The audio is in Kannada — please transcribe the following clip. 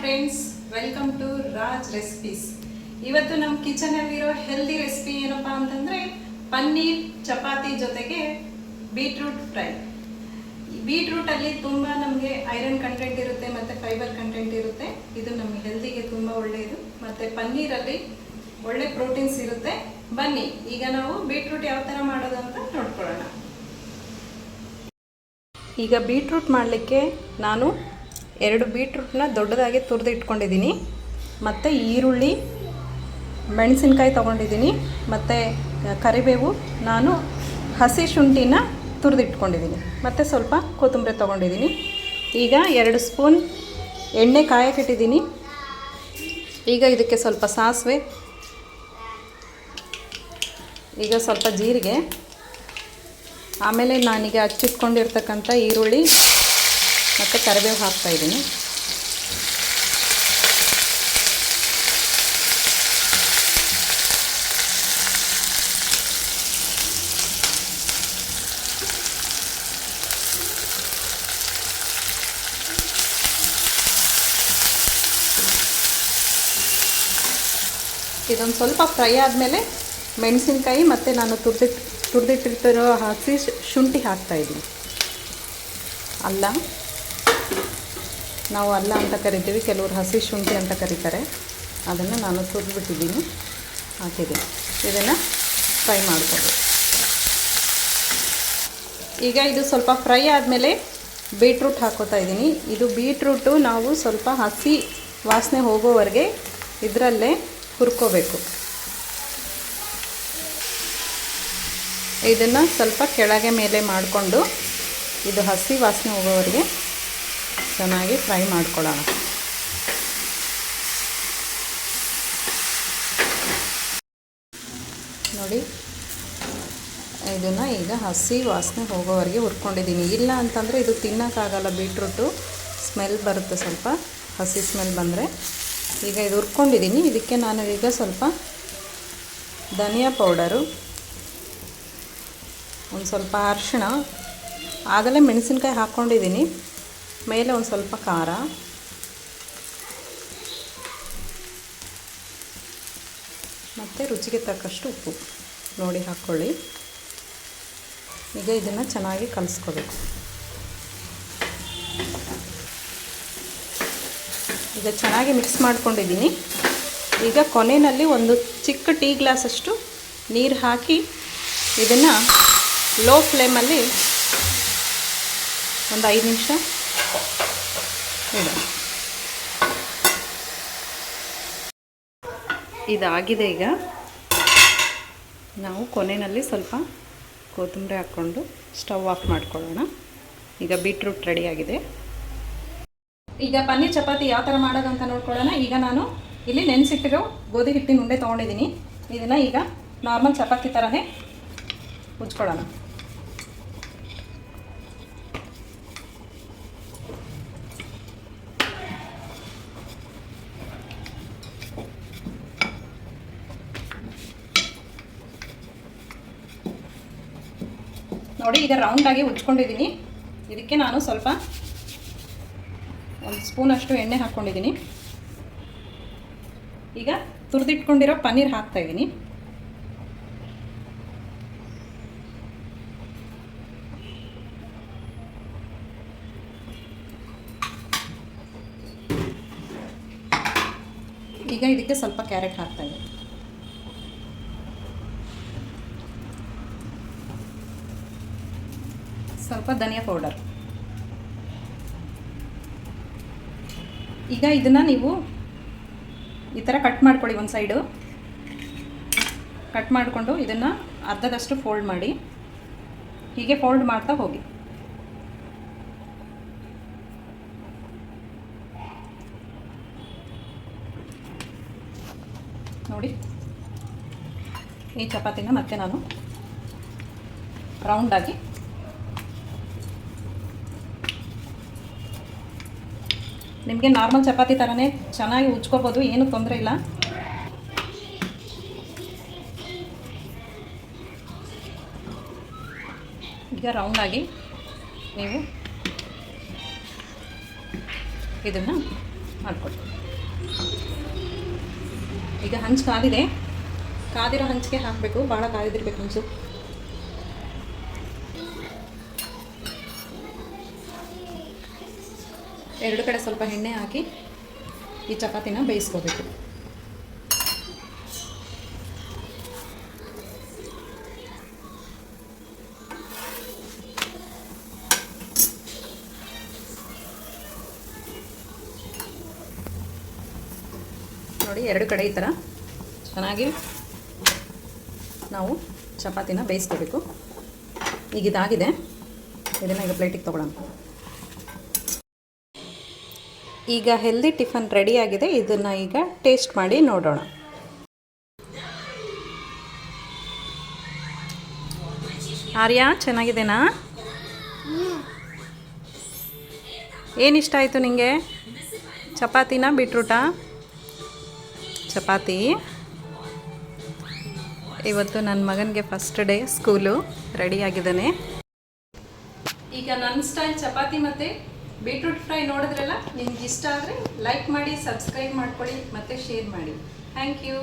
Friends welcome to Raj recipes ಇವತ್ತು ನಮ್ಮ ಕಿಚನಲ್ಲಿರೋ ಹೆಲ್ದಿ ರೆಸಿಪಿ ಏನಪ್ಪಾ ಅಂತಂದ್ರೆ ಪನ್ನೀರ್ ಚಪಾತಿ ಜೊತೆಗೆ ಬೀಟ್ರೂಟ್ ಫ್ರೈ ಬೀಟ್ರೂಟಲ್ಲಿ ತುಂಬಾ ನಮಗೆ ಐರನ್ ಕಂಟೆಂಟ್ ಇರುತ್ತೆ ಮತ್ತೆ ಫೈಬರ್ ಕಂಟೆಂಟ್ ಇರುತ್ತೆ. ಇದು ನಮ್ಮ ಹೆಲ್ದಿಗೆ ತುಂಬಾ ಒಳ್ಳೆಯದು ಮತ್ತೆ ಪನ್ನೀರಲ್ಲಿ ಒಳ್ಳೆ ಪ್ರೋಟೀನ್ಸ್ ಇರುತ್ತೆ. ಬನ್ನಿ, ಈಗ ನಾವು ಬೀಟ್ರೂಟ್ ಯಾವ ಥರ ಮಾಡೋದು ಅಂತ ನೋಡ್ಕೊಳ್ಳೋಣ. ಈಗ ಬೀಟ್ರೂಟ್ ಮಾಡಲಿಕ್ಕೆ ನಾನು ಎರಡು ಬೀಟ್ರೂಟ್ನ ದೊಡ್ಡದಾಗಿ ತುರಿದು ಇಟ್ಕೊಂಡಿದ್ದೀನಿ. ಮತ್ತು ಈರುಳ್ಳಿ, ಮೆಣಸಿನ್ಕಾಯಿ ತೊಗೊಂಡಿದ್ದೀನಿ. ಮತ್ತು ಕರಿಬೇವು ನಾನು ಹಸಿ ಶುಂಠಿನ ತುರಿದು ಇಟ್ಕೊಂಡಿದ್ದೀನಿ. ಮತ್ತು ಸ್ವಲ್ಪ ಕೊತ್ತಂಬರಿ ತೊಗೊಂಡಿದ್ದೀನಿ. ಈಗ ಎರಡು ಸ್ಪೂನ್ ಎಣ್ಣೆ ಕಾಯಕ್ಕಿಟ್ಟಿದ್ದೀನಿ ಈಗ ಇದಕ್ಕೆ ಸ್ವಲ್ಪ ಸಾಸಿವೆ, ಈಗ ಸ್ವಲ್ಪ ಜೀರಿಗೆ. ಆಮೇಲೆ ನಾನೀಗ ಹಚ್ಚಿಟ್ಕೊಂಡಿರ್ತಕ್ಕಂಥ ಈರುಳ್ಳಿ ಮತ್ತು ಕರಿಬೇವು ಹಾಕ್ತಾ ಇದ್ದೀನಿ. ಇದೊಂದು ಸ್ವಲ್ಪ ಫ್ರೈ ಆದಮೇಲೆ ಮೆಣಸಿನ್ಕಾಯಿ ಮತ್ತು ನಾನು ತುರಿದಿಟ್ಟು ತುರಿದಿಟ್ಟಿರ್ತಿರೋ ಹಸಿ ಶುಂಠಿ ಹಾಕ್ತಾಯಿದ್ದೀನಿ ಅಲ್ಲ. ನಾವು ಅಲ್ಲ ಅಂತ ಕರಿತೀವಿ, ಕೆಲವರು ಹಸಿ ಶುಂಠಿ ಅಂತ ಕರೀತಾರೆ. ಅದನ್ನು ನಾನು ತುರಿದ್ಬಿಟ್ಟಿದ್ದೀನಿ. ಹಾಕಿದ್ದೀನಿ ಇದನ್ನು ಫ್ರೈ ಮಾಡಿಕೊಂಡು ಈಗ ಇದು ಸ್ವಲ್ಪ ಫ್ರೈ ಆದಮೇಲೆ ಬೀಟ್ರೂಟ್ ಹಾಕೋತಾ ಇದ್ದೀನಿ. ಇದು ಬೀಟ್ರೂಟು ನಾವು ಸ್ವಲ್ಪ ಹಸಿ ವಾಸನೆ ಹೋಗೋವರೆಗೆ ಇದರಲ್ಲೇ ಹುರ್ಕೋಬೇಕು. ಇದನ್ನು ಸ್ವಲ್ಪ ಕೆಳಗೆ ಮೇಲೆ ಮಾಡಿಕೊಂಡು ಇದು ಹಸಿ ವಾಸನೆ ಹೋಗೋವರೆಗೆ ಚೆನ್ನಾಗಿ ಫ್ರೈ ಮಾಡ್ಕೊಳ್ಳೋಣ. ನೋಡಿ, ಇದನ್ನು ಈಗ ಹಸಿ ವಾಸನೆ ಹೋಗೋವರೆಗೆ ಹುರ್ಕೊಂಡಿದ್ದೀನಿ. ಇಲ್ಲ ಅಂತಂದರೆ ಇದು ತಿನ್ನೋಕ್ಕಾಗಲ್ಲ, ಬೀಟ್ರೂಟು. ಸ್ಮೆಲ್ ಬರುತ್ತೆ ಸ್ವಲ್ಪ, ಹಸಿ ಸ್ಮೆಲ್ ಬಂದರೆ. ಈಗ ಇದು ಹುರ್ಕೊಂಡಿದ್ದೀನಿ. ಇದಕ್ಕೆ ನಾನು ಈಗ ಸ್ವಲ್ಪ ಧನಿಯಾ ಪೌಡರು, ಒಂದು ಸ್ವಲ್ಪ ಅರಿಶಿಣ, ಆಗಲೇ ಮೆಣಸಿನ್ಕಾಯಿ ಹಾಕ್ಕೊಂಡಿದ್ದೀನಿ ಮೇಲೆ ಒಂದು ಸ್ವಲ್ಪ ಖಾರ. ಮತ್ತು ರುಚಿಗೆ ತಕ್ಕಷ್ಟು ಉಪ್ಪು ನೋಡಿ ಹಾಕ್ಕೊಳ್ಳಿ ಈಗ ಇದನ್ನು ಚೆನ್ನಾಗಿ ಕಲಿಸ್ಕೋಬೇಕು. ಈಗ ಚೆನ್ನಾಗಿ ಮಿಕ್ಸ್ ಮಾಡ್ಕೊಂಡಿದ್ದೀನಿ. ಈಗ ಕೊನೆಯಲ್ಲಿ ಒಂದು ಚಿಕ್ಕ ಟೀ ಗ್ಲಾಸಷ್ಟು ನೀರು ಹಾಕಿ ಇದನ್ನು ಲೋ ಫ್ಲೇಮಲ್ಲಿ ಒಂದು ಐದು ನಿಮಿಷ ಇದಾಗಿದೆ ಈಗ. ನಾವು ಕೊನೆಯಲ್ಲಿ ಸ್ವಲ್ಪ ಕೊತ್ತಂಬರಿ ಹಾಕ್ಕೊಂಡು ಸ್ಟವ್ ಆಫ್ ಮಾಡ್ಕೊಳ್ಳೋಣ. ಈಗ ಬೀಟ್ರೂಟ್ ರೆಡಿಯಾಗಿದೆ ಈಗ ಪನ್ನೀರ್ ಚಪಾತಿ ಯಾವ ಥರ ಮಾಡೋದು ಅಂತ ನೋಡ್ಕೊಳ್ಳೋಣ. ಈಗ ನಾನು ಇಲ್ಲಿ ನೆನೆಸಿಟ್ಟಿರೋ ಗೋಧಿ ಹಿಟ್ಟಿನ ಉಂಡೆ ತೊಗೊಂಡಿದ್ದೀನಿ. ಇದನ್ನು ಈಗ ನಾರ್ಮಲ್ ಚಪಾತಿ ಥರನೇ ಉಜ್ಕೊಳ್ಳೋಣ. ನೋಡಿ, ಈಗ ರೌಂಡಾಗಿ ಉಜ್ಕೊಂಡಿದ್ದೀನಿ. ಇದಕ್ಕೆ ನಾನು ಸ್ವಲ್ಪ ಒಂದು ಸ್ಪೂನಷ್ಟು ಎಣ್ಣೆ ಹಾಕ್ಕೊಂಡಿದ್ದೀನಿ. ಈಗ ತುರಿದಿಟ್ಕೊಂಡಿರೋ ಪನ್ನೀರ್ ಹಾಕ್ತಾ ಇದ್ದೀನಿ ಈಗ ಇದಕ್ಕೆ ಸ್ವಲ್ಪ ಕ್ಯಾರೆಟ್ ಹಾಕ್ತಾ ಸ್ವಲ್ಪ ಧನಿಯಾ ಪೌಡರ್. ಈಗ ಇದನ್ನು ನೀವು ಈ ಥರ ಕಟ್ ಮಾಡ್ಕೊಳ್ಳಿ ಒಂದು ಸೈಡು ಕಟ್ ಮಾಡಿಕೊಂಡು ಇದನ್ನು ಅರ್ಧದಷ್ಟು ಫೋಲ್ಡ್ ಮಾಡಿ. ಹೀಗೆ ಫೋಲ್ಡ್ ಮಾಡ್ತಾ ಹೋಗಿ. ನೋಡಿ. ಈ ಚಪಾತಿನ ಮತ್ತೆ ನಾನು ರೌಂಡಾಗಿ ನಿಮಗೆ ನಾರ್ಮಲ್ ಚಪಾತಿ ಥರನೇ ಚೆನ್ನಾಗಿ ಉಜ್ಕೋಬೋದು, ಏನು ತೊಂದರೆ ಇಲ್ಲ. ಈಗ ರೌಂಡಾಗಿ ನೀವು ಇದನ್ನು ಮಾಡಿಕೊಡ್ತೀವಿ ಈಗ ಹಂಚು ಕಾದಿದೆ. ಕಾದಿರೋ ಹಂಚಿಗೆ ಹಾಕಬೇಕು ಭಾಳ ಕಾದಿರಬೇಕು ಹಂಚು. ಎರಡು ಕಡೆ ಸ್ವಲ್ಪ ಎಣ್ಣೆ ಹಾಕಿ ಈ ಚಪಾತಿನ ಬೇಯಿಸ್ಕೋಬೇಕು. ನೋಡಿ, ಎರಡು ಕಡೆ ಈ ಥರ ಚೆನ್ನಾಗಿ ನಾವು ಚಪಾತಿನ ಬೇಯಿಸ್ಕೋಬೇಕು. ಈಗ ಇದಾಗಿದೆ. ಇದನ್ನು ಈಗ ಪ್ಲೇಟಿಗೆ ತೊಗೊಳ್ಳೋಣ ಈಗ ಹೆಲ್ದಿ ಟಿಫನ್ ರೆಡಿಯಾಗಿದೆ ಇದನ್ನು ಈಗ ಟೇಸ್ಟ್ ಮಾಡಿ ನೋಡೋಣ. ಆರ್ಯ ಚೆನ್ನಾಗಿದೆನಾ ಏನು ಇಷ್ಟ ಆಯಿತು ನಿಮಗೆ ಚಪಾತಿನ ಬೀಟ್ರೂಟ ಚಪಾತಿ. ಇವತ್ತು ನನ್ನ ಮಗನಿಗೆ ಫಸ್ಟ್ ಡೇ ಸ್ಕೂಲು ರೆಡಿಯಾಗಿದ್ದಾನೆ ಈಗ ನನ್ನ ಸ್ಟೈಲ್ ಚಪಾತಿ ಮತ್ತು ಬೀಟ್ರೂಟ್ ಫ್ರೈ ನೋಡಿದ್ರಲ್ಲ? ನಿಮ್ಗೆ ಇಷ್ಟ ಆದರೆ ಲೈಕ್ ಮಾಡಿ ಸಬ್ಸ್ಕ್ರೈಬ್ ಮಾಡ್ಕೊಳ್ಳಿ, ಮತ್ತು ಶೇರ್ ಮಾಡಿ. Thank you